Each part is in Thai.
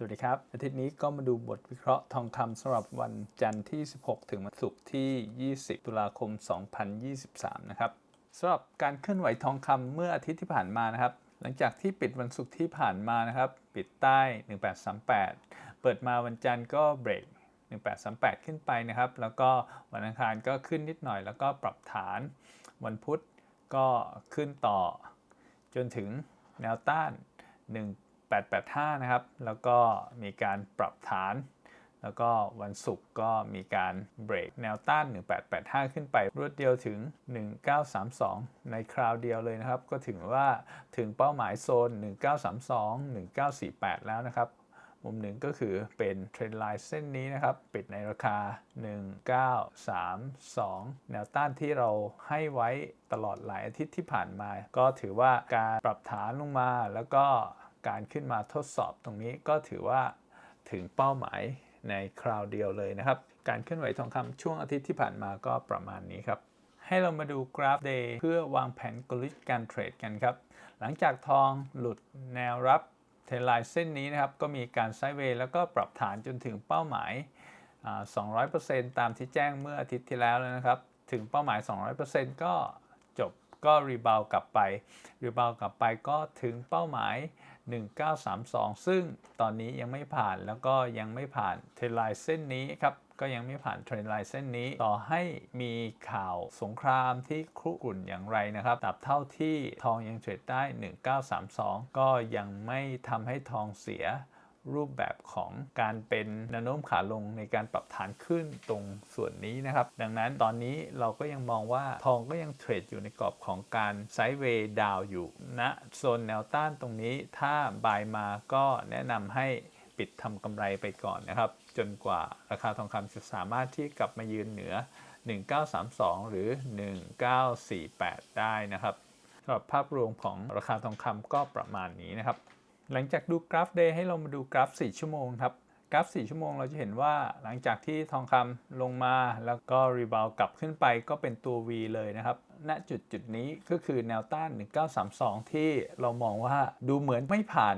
สวัสดีครับ อาทิตย์นี้ก็มาดูบทวิเคราะห์ทองคำสำหรับวันจันทร์ที่ 16 ถึงวันศุกร์ที่ 20 ตุลาคม 2023 นะครับสำหรับการเคลื่อนไหวทองคำเมื่ออาทิตย์ที่ผ่านมานะครับ หลังจากที่ปิดวันศุกร์ที่ผ่านมานะครับ ปิดใต้ 1838 เปิดมาวันจันทร์ก็เบรก 1838 ขึ้นไปนะครับ แล้วก็วันอังคารก็ขึ้นนิดหน่อย แล้วก็ปรับฐาน วันพุธก็ขึ้นต่อ จนถึงแนวต้าน 1 885 นะครับ แล้วก็มีการปรับฐาน แล้วก็วันศุกร์ก็มีการเบรกแนวต้าน 1885 ขึ้นไป รวดเดียวถึง 1932 ในคราวเดียวเลยนะครับ ก็ถึงว่าถึงเป้าหมายโซน 1932 1948 แล้วนะครับมุมหนึ่งก็คือเป็นเทรนไลน์เส้นนี้นะครับ ปิดในราคา 1932 แนวต้านที่เราให้ไว้ตลอดหลายอาทิตย์ที่ผ่านมา ก็ถือว่าการปรับฐานลงมาแล้วก็ การขึ้นมาทดสอบตรงนี้ก็ถือว่าถึงเป้าหมายในคราวเดียวเลยนะครับ การเคลื่อนไหวทองคำช่วงอาทิตย์ที่ผ่านมาก็ประมาณนี้ครับ ให้เรามาดูกราฟ Day เพื่อวางแผนกลยุทธ์การเทรดกันครับ หลังจากทองหลุดแนวรับเทรนไลน์เส้นนี้นะครับ ก็มีการไซด์เวย์แล้วก็ปรับฐานจนถึงเป้าหมาย 200%ตามที่แจ้งเมื่ออาทิตย์ที่แล้วแล้วนะครับ ถึงเป้าหมาย 200%ก็ ก็รีบาวกลับไปรีบาวกลับไปก็ถึงเป้าหมาย 1932 ซึ่งตอนนี้ยังไม่ผ่านแล้วก็ยังไม่ผ่านเทรนไลน์เส้นนี้ครับก็ยังไม่ผ่านเทรนไลน์เส้นนี้ ต่อให้มีข่าวสงครามที่ครุกรุ่นอย่างไรนะครับตราบเท่าที่ทองยังเทรดได้ 1932 ก็ยังไม่ทำให้ทองเสีย รูปแบบของการเป็นแนวโน้มขาลงในการปรับฐานขึ้นตรงส่วนนี้นะครับ ดังนั้นตอนนี้เราก็ยังมองว่าทองก็ยังเทรดอยู่ในกรอบของการไซด์เวย์ดาวอยู่ณนะโซนแนวต้านตรงนี้ถ้าบายมาก็แนะนำให้ปิดทำกำไรไปก่อนนะครับ จนกว่าราคาทองคำจะสามารถที่กลับมายืนเหนือ 1932 หรือ 1948 ได้นะครับสำหรับภาพรวมของราคาทองคำก็ประมาณนี้นะครับ หลังจากดูกราฟ Day ให้เรามาดูกราฟ 4 ชั่วโมงครับ กราฟ 4 ชั่วโมงเราจะเห็นว่าหลังจากที่ทองคำลงมาแล้วก็รีบาวกลับขึ้นไปก็เป็นตัว V เลยนะครับ ณจุดจุดนี้ก็คือแนวต้าน 1932 ที่เรามองว่าดูเหมือนไม่ผ่าน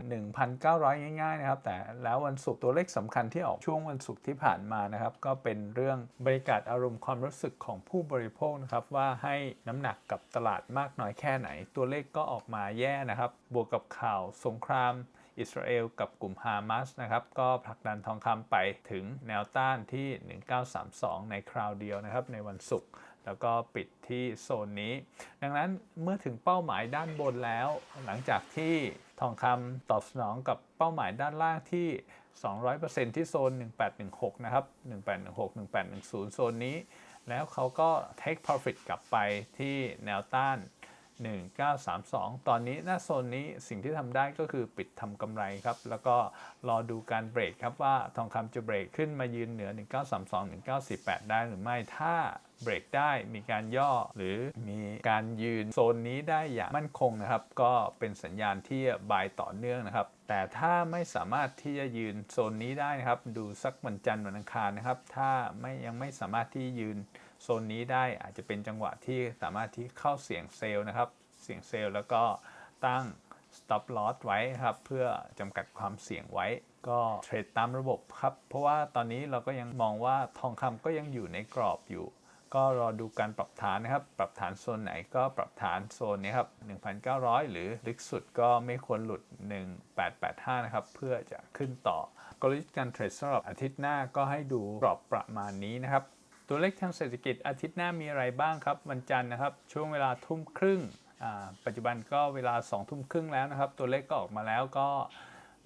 1,900 ง่ายๆนะครับ แต่แล้ววันศุกร์ตัวเลขสำคัญที่ออกช่วงวันศุกร์ที่ผ่านมานะครับ ก็เป็นเรื่องบรรยากาศอารมณ์ความรู้สึกของผู้บริโภคนะครับ ว่าให้น้ำหนักกับตลาดมากน้อยแค่ไหน ตัวเลขก็ออกมาแย่นะครับ บวกกับข่าวสงครามอิสราเอลกับกลุ่มฮามาสนะครับ ก็ผลักดันทองคำไปถึงแนวต้านที่ 1932 ในคราวเดียวนะครับ ในวันศุกร์ แล้วก็ปิดที่โซนนี้ ดังนั้นเมื่อถึงเป้าหมายด้านบนแล้ว หลังจากที่ทองคำตอบสนองกับเป้าหมายด้านล่างที่ 200%ที่โซน 1816 นะครับ 1816 1810 โซนนี้ แล้วเขาก็ take profit กลับไปที่แนวต้าน 1932 ตอนนี้หน้าโซนนี้สิ่งที่ทำได้ก็คือปิดทำกำไรครับ แล้วก็รอดูการเบรกครับว่าทองคำจะเบรกขึ้นมายืนเหนือ 1932 1948 ได้หรือไม่ถ้า เบรกได้มีการย่อหรือมีการยืนโซนนี้ได้อย่างมั่นคงนะครับ ก็เป็นสัญญาณที่บายต่อเนื่องนะครับ แต่ถ้าไม่สามารถที่จะยืนโซนนี้ได้นะครับ ดูสักวันจันทร์วันอังคารนะครับ ถ้าไม่ยังไม่สามารถที่ยืนโซนนี้ได้อาจจะเป็นจังหวะที่สามารถที่เข้าเสี่ยงเซลล์นะครับ เสี่ยงเซลล์แล้วก็ตั้ง stop loss ไว้ครับ เพื่อจำกัดความเสี่ยงไว้ ก็เทรดตามระบบครับ เพราะว่าตอนนี้เราก็ยังมองว่าทองคำก็ยังอยู่ในกรอบอยู่ ก็รอดูการปรับฐานนะครับ ปรับฐานโซนไหนก็ปรับฐานโซนนี้ครับ 1,900 หรือลึกสุดก็ไม่ควรหลุด 1885 นะครับ เพื่อจะขึ้นต่อกลยุทธ์การเทรดสำหรับอาทิตย์หน้าก็ให้ดูกรอบประมาณนี้นะครับ ตัวเลขทางเศรษฐกิจอาทิตย์หน้ามีอะไรบ้างครับ วันจันทร์นะครับ ช่วงเวลาทุ่มครึ่ง ปัจจุบันก็เวลา2ทุ่มครึ่งแล้วนะครับ ตัวเลขก็ออกมาแล้วก็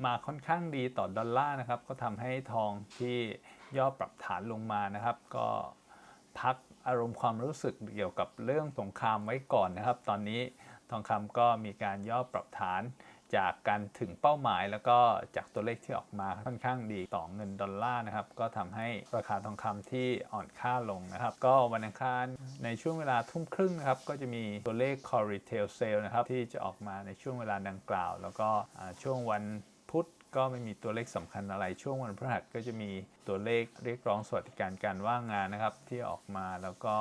มาค่อนข้างดีต่อดอลลาร์นะครับ ก็ทำให้ทองที่ย่อปรับฐานลงมานะครับ ก็พัก อารมณ์ความรู้สึกเกี่ยวกับเรื่องสงครามไว้ก่อนนะครับ ตอนนี้ทองคำก็มีการย่อปรับฐานจากการถึงเป้าหมายแล้วก็จากตัวเลขที่ออกมาค่อนข้างดีต่อเงินดอลลาร์นะครับ ก็ทำให้ราคาทองคำที่อ่อนค่าลงนะครับ ก็วันอังคารในช่วงเวลาทุ่มครึ่งนะครับ ก็จะมีตัวเลข core retail sale นะครับที่จะออกมาในช่วงเวลาดังกล่าว แล้วก็ช่วงวัน ก็ไม่มีตัวเลขสำคัญอะไรช่วงวันพฤหัสก็จะมีตัวเลขเรียกร้องสวัสดิการการว่างงานนะครับ ที่ออกมาแล้วก็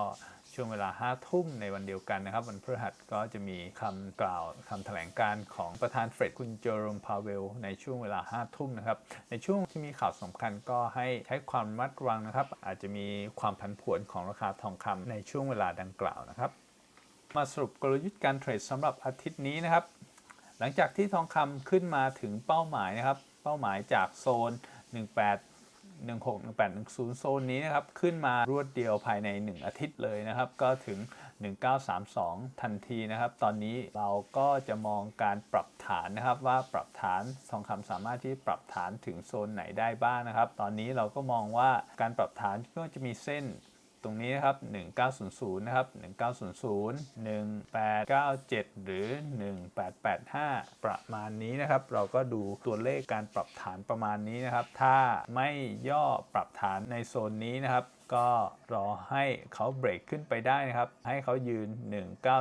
ช่วงเวลา5ทุ่มในวันเดียวกันนะครับ วันพฤหัสก็จะมีคำกล่าวคำแถลงการของประธานเฟดคุณเจอร์มพาเวล ในช่วงเวลา5ทุ่มนะครับ ในช่วงที่มีข่าวสำคัญก็ให้ใช้ความมัดระวังนะครับ อาจจะมีความผันผวนของราคาทองคำในช่วงเวลาดังกล่าวนะครับ มาสรุปกลยุทธ์การเทรดสำหรับอาทิตย์นี้นะครับ หลังจากที่ทองคำขึ้นมาถึงเป้าหมายนะครับ เป้าหมายจากโซน 18 16 18 10 โซนนี้นะครับ ขึ้นมารวดเดียวภายใน 1 อาทิตย์เลยนะครับ ก็ถึง 1932 ทันทีนะครับ ตอนนี้เราก็จะมองการปรับฐานนะครับ ว่าปรับฐานทองคำสามารถที่ปรับฐานถึงโซนไหนได้บ้างนะครับ ตอนนี้เราก็มองว่าการปรับฐานก็จะมีเส้น ตรงนี้นะครับ 1900 นะครับ 1900 1897 หรือ 1885 ประมาณนี้นะครับ เราก็ดูตัวเลขการปรับฐานประมาณนี้นะครับ ถ้าไม่ย่อปรับฐานในโซนนี้นะครับก็รอให้เขาเบรกขึ้นไปได้นะครับ ให้เขายืน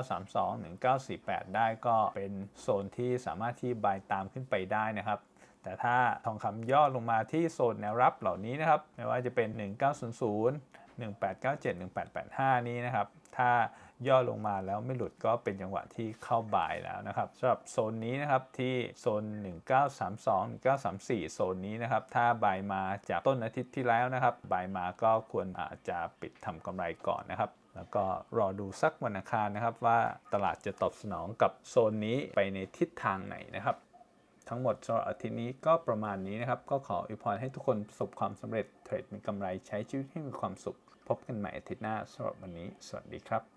1932 1948 ได้ก็เป็นโซนที่สามารถที่บายตามขึ้นไปได้นะครับ แต่ถ้าทองคำย่อลงมาที่โซนแนวรับเหล่านี้นะครับ ไม่ว่าจะเป็น 1900 1897 1885 นี้นะครับ ถ้าย่อลงมาแล้วไม่หลุดก็เป็นจังหวะที่เข้าบ่ายแล้วนะครับสำหรับโซนนี้นะครับที่โซน 1932 1934 โซนนี้นะครับ ถ้าบ่ายมาจากต้นอาทิตย์ที่แล้วนะครับบ่ายมาก็ควรอาจจะปิดทำกำไรก่อนนะครับ แล้วก็รอดูสักวันอังคารนะครับว่าตลาดจะตอบสนองกับโซนนี้ไปในทิศทางไหนนะครับ ทั้งหมดสำหรับอาทิตย์นี้ก็ประมาณนี้นะครับ ก็ขออวยพรให้ทุกคนประสบความสำเร็จเทรดมีกำไรใช้ชีวิตให้มีความสุข พบกันใหม่อาทิตย์หน้าสำหรับวันนี้ สวัสดีครับ